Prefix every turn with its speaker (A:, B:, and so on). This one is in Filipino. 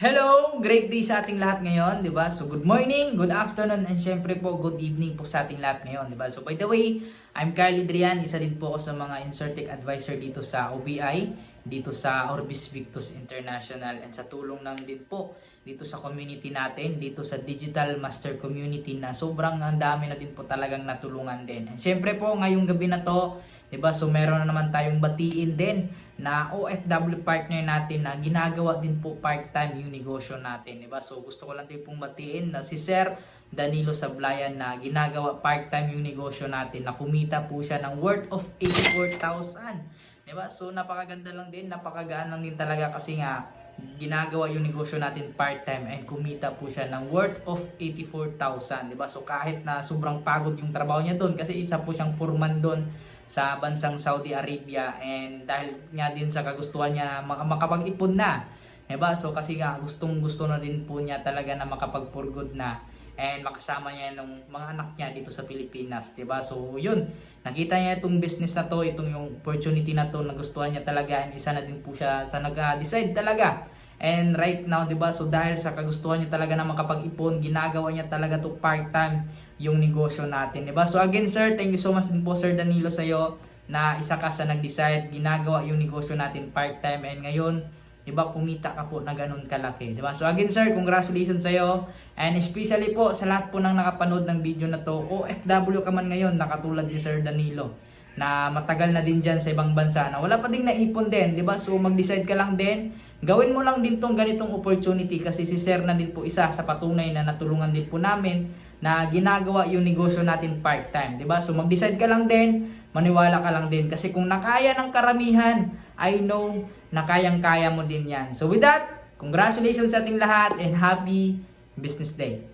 A: Hello! Great day sa ating lahat ngayon, di ba? So good morning, good afternoon, and syempre po good evening po sa ating lahat ngayon, di ba? So by the way, I'm Carly Drian, isa din po ako sa mga Insurtech Advisor dito sa OBI, dito sa Orbis Victus International, and sa tulong ng din po dito sa community natin, dito sa Digital Master Community na sobrang ang dami na din po talagang natulungan din. And syempre po, ngayong gabi na to, 'di ba? So meron na naman tayong batiin din na OFW partner natin na ginagawa din po part-time yung negosyo natin, 'di ba? So gusto ko lang din pong batiin na si Sir Danilo Sablayan na ginagawa part-time yung negosyo natin na kumita po siya ng worth of 84,000. 'Di ba? So napakaganda lang din, napakagaan lang din talaga kasi nga ginagawa yung negosyo natin part-time and kumita po siya ng worth of 84,000, 'di ba? So kahit na sobrang pagod yung trabaho niya doon kasi isa po siyang foreman doon sa bansang Saudi Arabia and dahil nga din sa kagustuhan niya maka- makapag-ipon na. 'Di ba? So kasi nga gustong gusto na din po niya talaga na makapag-for-good na and makasama niya ng mga anak niya dito sa Pilipinas, 'di ba? So, yun. Nakita niya itong business na to, itong yung opportunity na to, nagustuhan niya talaga and isa na din po siya sa nag-decide talaga. And right now, 'di ba? So dahil sa kagustuhan niya talaga na makapag-ipon, ginagawa niya talaga to part-time yung negosyo natin, 'di ba? So again, sir, thank you so much din po Sir Danilo sa iyo na isa ka sa nag-decide, ginagawa yung negosyo natin part-time and ngayon 'di ba kumita ka po na ganun kalaki, 'di ba? So again sir, congratulations sa iyo. And especially po sa lahat po ng nakapanood ng video na to, OFW ka man ngayon, nakatulad ni Sir Danilo na matagal na din diyan sa ibang bansa na wala pa ding naipon din, 'di ba? So mag-decide ka lang din, gawin mo lang din tong ganitong opportunity kasi si Sir na din po isa sa patunay na natulungan din po namin na ginagawa yung negosyo natin part-time, 'di ba? So mag-decide ka lang din, maniwala ka lang din kasi kung nakaya ng karamihan, I know na kayang-kaya mo din 'yan. So with that, congratulations sa ating lahat and happy business day.